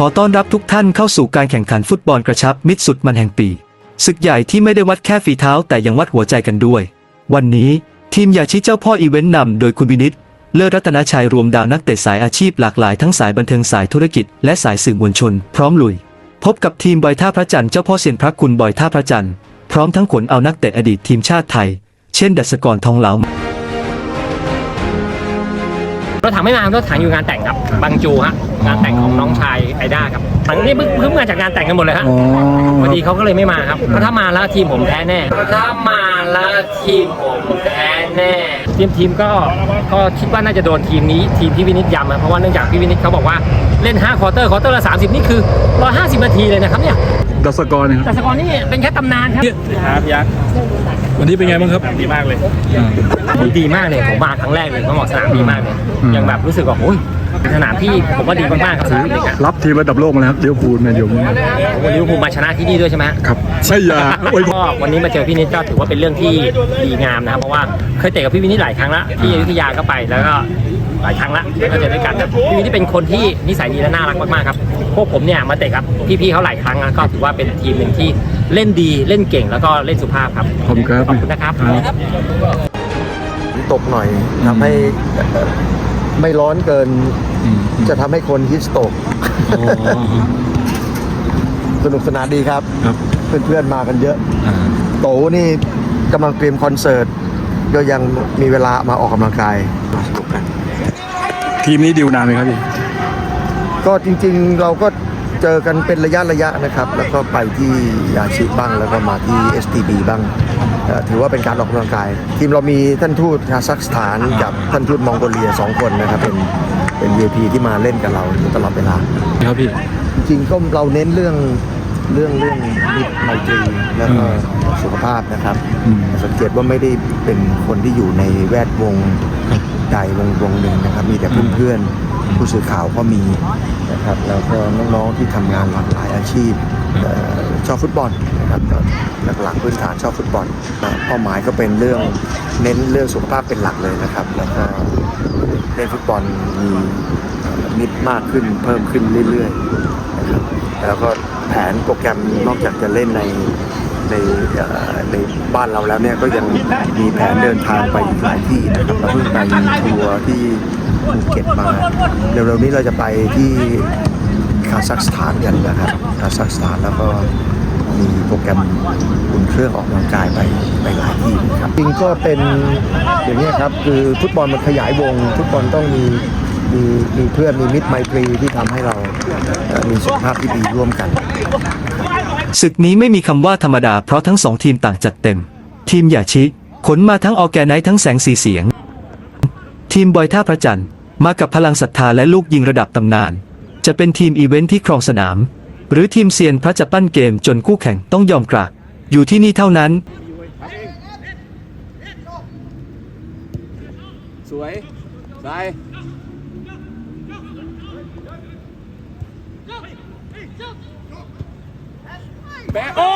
ขอต้อนรับทุกท่านเข้าสู่การแข่งขันฟุตบอลกระชับมิตรสุดมันแห่งปี ศึกใหญ่ที่ไม่ได้วัดแค่ฝีเท้าแต่ยังวัดหัวใจกันด้วย วันนี้ทีมยาชิเจ้าพ่ออีเวนต์นำโดยคุณวินิตเลิศรัตนชัยรวมดาวนักเตะสายอาชีพหลากหลายทั้งสายบันเทิงสายธุรกิจและสายสื่อมวลชน พร้อมลุย พบกับทีมบอยท่าพระจันทร์เจ้าพ่อเซียนพระคุณบอยท่าพระจันทร์พร้อมทั้งขนเอานักเตะอดีตทีมชาติไทย เช่น ดัชกรทองเหลา รถถังไม่มา รถถังอยู่งานแต่งครับบางจูฮะงานแต่งของน้องชายไอด้าครับถังนี่เพิ่งเพิ่งมาจากงานแต่งกันหมดเลยฮะพอดีเขาก็เลยไม่มาครับเพราะถ้ามาแล้วทีมผมแพ้แน่ถ้ามาแล้วทีมผมแพ้แน่ทีมทีมก็ก็คิดว่าน่าจะโดนทีมนี้ทีมพี่วินิตยำนะเพราะว่าเนื่องจากพี่วินิตเขาบอกว่าเล่น5ควอเตอร์ควอเตอร์ละ30 นี่คือ 150 นาทีเลยนะครับเนี่ยดัสกรนะครับ แต่สกอร์นี่เป็นแค่ตำนานครับ ครับยักษ์ วันนี้เป็นไงบ้างครับ ดีมากเลยดีมากเลยผมมาครั้งแรกเลยผมบอกสนามดีมากเลยอืม ยังแบบรู้สึกว่าโอ้ยสนามที่ผมว่าดีมากๆครับสนามเด็กอะรับทีมระดับโลกมาแล้วครับเดี๋ยวพูลแมนยูวันนี้ลิเวอร์พูลมาชนะที่นี่ด้วยใช่ไหมครับใช่ยาโอ้ย ก็วันนี้มาเจอพี่นิดก็ถือว่าเป็นเรื่องที่ดีงามนะครับเพราะว่าเคยเตะกับพี่วินิจหลายครั้งละที่อยุธยาก็ไปแล้วก็ หลายครั้งละก็เจอด้วยกันพี่วินิจเป็นคนที่นิสัยดีและน่ารักมากๆครับพวกผมเนี่ยมาเตะกับพี่ๆเขาหลายครั้งแล้วก็ถือว่าเป็นทีมหนึ่งที่เล่นดีเล่นเก่งแล้วก็เล่นสุภาพครับขอบคุณครับขอบคุณนะครับตกหน่อยทำให้เอ่อไม่ร้อนเกิน จะทำให้คนฮิสโตกอ๋อสนุกสนานดีครับครับ เพื่อนๆมากันเยอะอ่าโตนี่กำลังเตรียมคอนเสิร์ตก็ยังมีเวลามาออกกำลังกายสนุกกัน ทีมนี้ดิวนานไหมครับพี่ก็จริงๆเราก็เจอกันเป็นระยะระยะนะครับ แล้วก็ไปที่ยาชิบ้างแล้วก็มาที่ STB บ้างเอ่อถือว่าเป็นการออกกำลังกาย ทีมเรามีท่านทูตคาซัคสถานกับท่านทูตมองโกเลียสองคนนะครับ เป็นเป็น VIP ที่มาเล่นกับเราอยู่ตลอดเวลา ครับพี่ จริงๆก็เราเน้นเรื่องเรื่องเรื่องมิตรไมตรีแล้วก็สุขภาพนะครับ อืม สังเกตว่าไม่ได้เป็นคนที่อยู่ในแวดวง ใดวงวงหนึ่งนะครับ มีแต่เพื่อนๆผู้สื่อข่าวก็มีนะครับแล้วก็น้องๆที่ทำงานหลากหลายอาชีพเอ่อชอบฟุตบอลนะครับก็หลักๆพื้นฐานชอบฟุตบอลอ่าเป้าหมายก็เป็นเรื่องเน้นเรื่องสุขภาพเป็นหลักเลยนะครับ แล้วก็เล่นฟุตบอลมีมิตรมากขึ้นเพิ่มขึ้นเรื่อยๆนะครับแล้วก็แผนโปรแกรมนอกจากจะเล่นใน ในในบ้านเราแล้วเนี่ยก็ยังมีแผนเดินทางไปหลายที่นะครับเราเพิ่งไปทัวร์ที่ภูเก็ตมาเร็วๆนี้เราจะไปที่คาซัคสถานกันนะครับคาซัคสถานแล้วก็มีโปรแกรมอุ่นเครื่องออกกำลังกายไปไปหลายที่นะครับจริงก็เป็นอย่างนี้ครับคือฟุตบอลมันขยายวงฟุตบอลต้องมีมีมีเพื่อนมีมิตรไมตรีที่ทำให้เรามีสุขภาพที่ดีร่วมกัน ศึกนี้ไม่มีคำว่าธรรมดาเพราะทั้งสองทีมต่างจัดเต็ม ทีมหยาชิ ขนมาทั้งออแกไนท์ทั้งแสงสีเสียง ทีมบอยท่าพระจันทร์มากับพลังศรัทธาและลูกยิงระดับตำนาน จะเป็นทีมอีเวนท์ที่ครองสนาม หรือทีมเซียนพระจะปั้นเกมจนคู่แข่งต้องยอมกราบอยู่ที่นี่เท่านั้น สวยซ้าย แบะโอ้